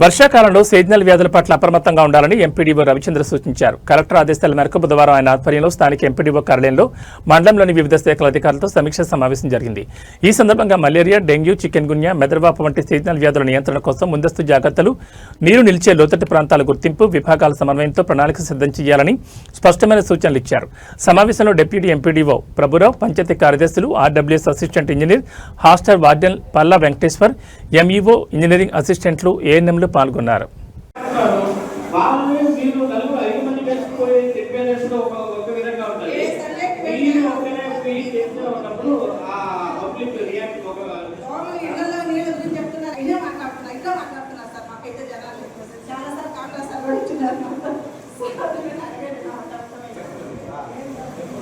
వర్షాకాలంలో సీజనల్ వ్యాధుల పట్ల అప్రమత్తంగా ఉండాలని ఎంపీడీఓ రవిచంద్ర సూచించారు. కలెక్టర్ ఆదేశాల మేరకు బుధవారం ఆయన ఆధ్వర్యంలో స్థానిక ఎంపీడీఓ కార్యాలయంలో మండలంలోని వివిధ శాఖల అధికారులతో సమీక్ష సమావేశం జరిగింది. ఈ సందర్భంగా మలేరియా డెంగ్యూ చికెన్ గున్యా మెదడువాపు వంటి సీజనల్ వ్యాధుల నియంత్రణ కోసం ముందస్తు జాగ్రత్తలు నీరు నిలిచే లోతట్టు ప్రాంతాల గుర్తింపు విభాగాల సమన్వయంతో ప్రణాళిక సిద్ధం చేయాలని స్పష్టమైన సూచనలు ఇచ్చారు. సమావేశంలో డిప్యూటీ ఎంపీడీఓ ప్రభురావు పంచాయతీ కార్యదర్శులు RWS assistant engineer hostel warden Palla Venkateswar MEO engineering అసిస్టెంట్లు అధికారులు పాల్గొన్నారు. వాళ్ళు ఉన్నప్పుడు చెప్తున్నారు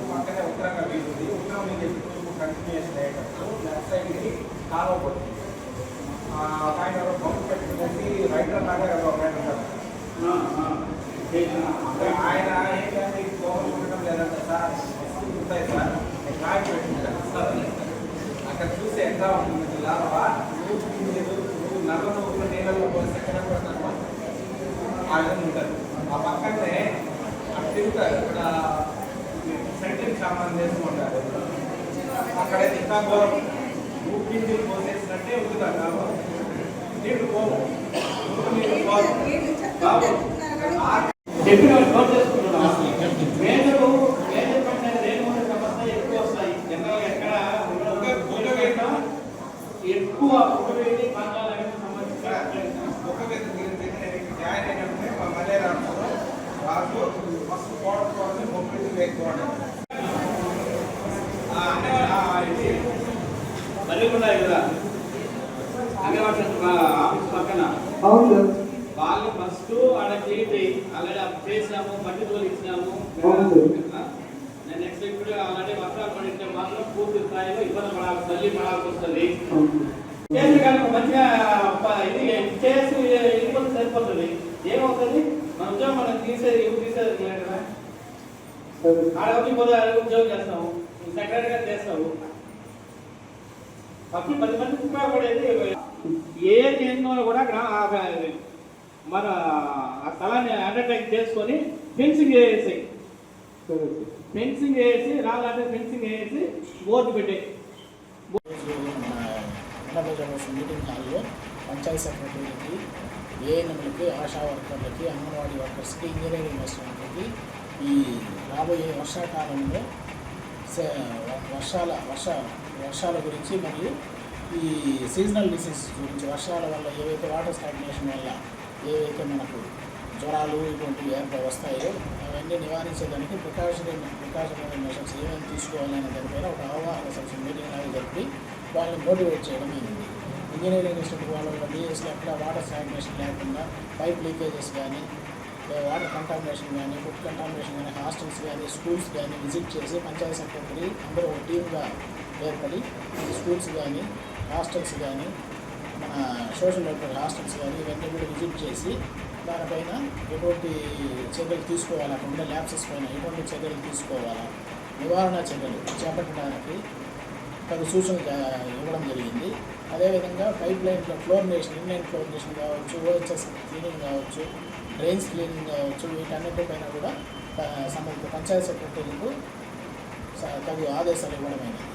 పక్కనే ఉత్తరంగా ఉత్తరం నుంచి లెఫ్ట్ సైడ్కి కాలువ పడుతుంది అక్కడ చూస్తే ఎట్లా ఉంటుంది లాభా నువ్వు నల్ల నువ్వు నీళ్ళలో పోస్తే ఎక్కడ పడతాను ఆ విధంగా ఉంటుంది ఆ పక్కనే అటు తిరుగుతారు ఇక్కడ సెంట్రింగ్ సామాన్ చేసుకుంటారు అక్కడైతే ఇంకా ఘోరం ఊపించి పోసేసినట్టే ఉంటుందంట నీళ్ళు చెప్పిన నోట్ చేసుకుంటున్నాం మేజరు మేజర్ సమస్య ఎక్కువ వస్తాయి జనరల్ ఎక్కడ ఉండవేట ఎక్కువ ఉండవేటి ప్రాంతాలకు సంబంధించి ఒక జాయిన్ అయినప్పుడే మా రాష్ట్రంలో వాళ్ళు ఫస్ట్ పోవడం కోసం వేసుకోవడం మళ్ళీ ఉన్నాయి కదా అంగన్వాడీ ఆఫీస్ పక్కన అవును. వాళ్ళు ఫస్ట్ ఆడ చేయి ఆల్రెడీ అప్ చేసినాము మట్టి తోలు ఇచ్చినాము. నేను నెక్స్ట్ ఇప్పుడు ఆల్రెడీ వర్షాలు పడితే మాత్రం పూర్తి స్థాయిలో ఇబ్బంది పడాల్సి తల్లి పడాల్సి వస్తుంది. చేసి కనుక మంచిగా ఇది చేసి ఇబ్బంది సరిపోతుంది. ఏమవుతుంది? మన ఉద్యోగం మనం తీసేది ఇవి తీసేది కదా ఆడ వచ్చి పోతే ఉద్యోగం చేస్తాము సెక్రటరీ గారు చేస్తావు అప్పుడు పది మందికి ఉపయోగపడేది ఏ కేంద్రంలో కూడా మన ఆ స్థలాన్ని అండర్టేక్ చేసుకొని ఫెన్సింగ్ వేసి ఫెన్సింగ్ వేసి రాళ్ళంటే ఫెన్సింగ్ వేసి బోర్డు పెట్టే మీటింగ్ హాల్లో పంచాయతీ సెక్రటరీలకి ఏఎన్ఎంలకి ఆశా వర్కర్లకి అంగన్వాడీ వర్కర్స్కి ఇంజనీరింగ్ అసిస్టెంట్లకి ఈ రాబోయే వర్షాకాలంలో వర్షాల వర్ష వర్షాల గురించి మరియు ఈ సీజనల్ డిసీజెస్ గురించి వర్షాల వల్ల ఏవైతే వాటర్ స్టాగ్నేషన్ వల్ల ఏవైతే మనకు జ్వరాలు ఇటువంటివి ఏర్పడి వస్తాయో అవన్నీ నివారించేదానికి ప్రికాషనరీ ప్రికాషనరీ మెషర్స్ ఏమేమి తీసుకోవాలి దానిపైన ఒక అవగాహన సెక్షన్ మీటింగ్ అనేది జరిపి వాళ్ళని మోటివేట్ చేయడం అయింది ఇంజనీరింగ్ ఇన్స్టిట్యూట్ వాళ్ళ డిఎస్లో ఎక్కడ వాటర్ శానిటేషన్ లేకుండా పైప్ లీకేజెస్ కానీ వాటర్ కంటామినేషన్ కానీ ఫుడ్ కంటామినేషన్ కానీ హాస్టల్స్ కానీ స్కూల్స్ కానీ విజిట్ చేసి పంచాయతీ సెక్రటరీ అందరూ ఒక టీమ్గా ఏర్పడి స్కూల్స్ కానీ హాస్టల్స్ కానీ సోషల్ వెల్ఫేర్ హాస్టల్స్ కానీ ఇవన్నీ కూడా విజిట్ చేసి దానిపైన ఎటువంటి చర్యలు తీసుకోవాలా అక్కడ ల్యాబ్సెస్ పైన ఎటువంటి చర్యలు తీసుకోవాలా? నివారణ చర్యలు చేపట్టడానికి తగు సూచనలు ఇవ్వడం జరిగింది. అదేవిధంగా పైప్ లైన్లో ఫ్లోరినేషన్ ఇన్లైన్ ఫ్లోరినేషన్ కావచ్చు ఓహెచ్ఎస్ క్లీనింగ్ కావచ్చు డ్రైన్స్ క్లీనింగ్ కావచ్చు వీటన్నిటిపైన కూడా సంబంధిత పంచాయతీ సెక్రటరీలకు తగు ఆదేశాలు ఇవ్వడమైనది.